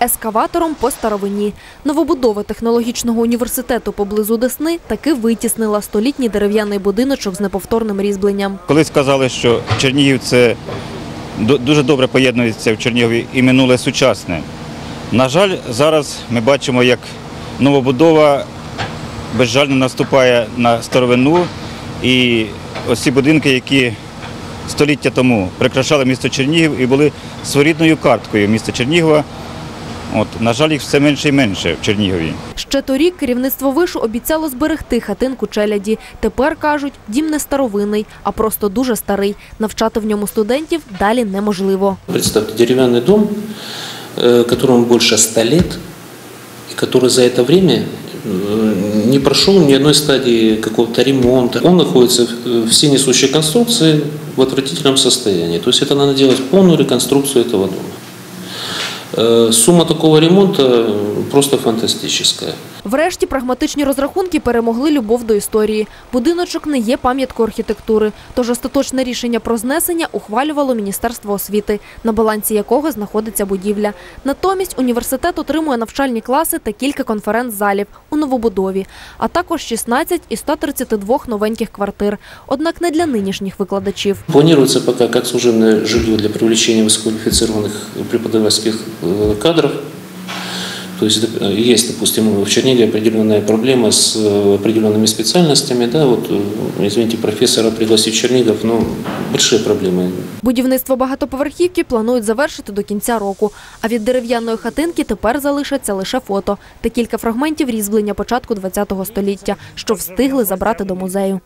ескаватором по старовині. Новобудова технологічного університету поблизу Десни таки витіснила столітній дерев'яний будиночок з неповторним різьбленням. Колись казали, що Чернігів це дуже добре поєднується в Чернігові і минуле сучасне. На жаль, зараз ми бачимо, як новобудова безжально наступає на старовину, і ось ці будинки, які століття тому прикрашали місто Чернігів і були своєрідною карткою міста Чернігова. От, на жаль, їх все менше і менше в Чернігові. Ще торік керівництво вишу обіцяло зберегти хатинку челяді. Тепер кажуть, дім не старовинний, а просто дуже старий. Навчати в ньому студентів далі неможливо. Представьте, деревянный дом, э, которому больше 100 лет, и который за это время э, не прошел ни одной стадии какого-то ремонта. Он находится в- все несущие конструкции в отвратительном состоянии. То есть это надо делать полную реконструкцию этого дома. Э, Сумма такого ремонта просто фантастическая. Врешті прагматичні розрахунки перемогли любов до історії. Будиночок не є пам'яткою архітектури, тож остаточне рішення про знесення ухвалювало Міністерство освіти, на балансі якого знаходиться будівля. Натомість університет отримує навчальні класи та кілька конференц-залів у новобудові, а також 16 із 132 новеньких квартир. Однак не для нинішніх викладачів. Планируется пока как служебное жилье для привлечения высококвалифицированных преподавательских э, кадров. То есть доп- есть, допустим, в Чернигове определенная проблема с э, определенными специальностями. Да, вот, э, извините, профессора пригласить в Чернигов, ну, большие проблемы. Будівництво багатоповерхівки планують завершити до кінця року. А від дерев'яної хатинки тепер залишаться лише фото та кілька фрагментів різьблення початку ХХ століття, що встигли забрати до музею.